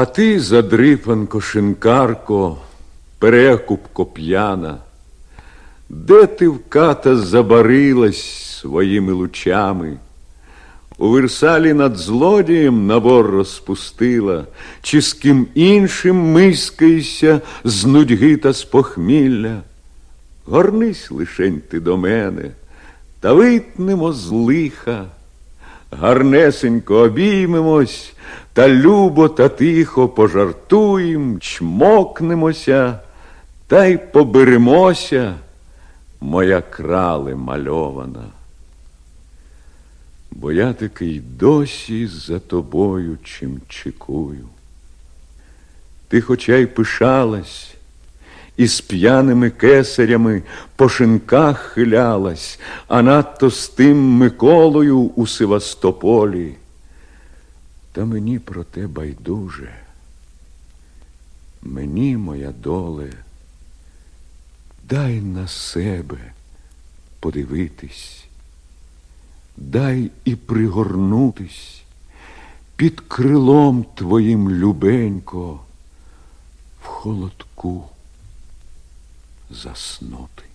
А ти, задрипанко, шинкарко, перекупко п'яна, де ти вката забарилась своїми лучами? У Версалі над злодієм набор розпустила, чи з ким іншим мискаєшся з нудьги та з похмілля? Горнись лишень ти до мене, та витнемо з лиха, гарнесенько обіймемось, та любо та тихо пожартуєм, чмокнемося, та й поберемося, моя крале мальована. Бо я таки й досі за тобою чим чекую. Ти хоча й пишалась, і з п'яними кесарями по шинках хилялась, а надто з тим Миколою у Севастополі. Та мені про те байдуже. Мені, моя доле, дай на себе подивитись, дай і пригорнутись під крилом твоїм любенько в холодку заснути.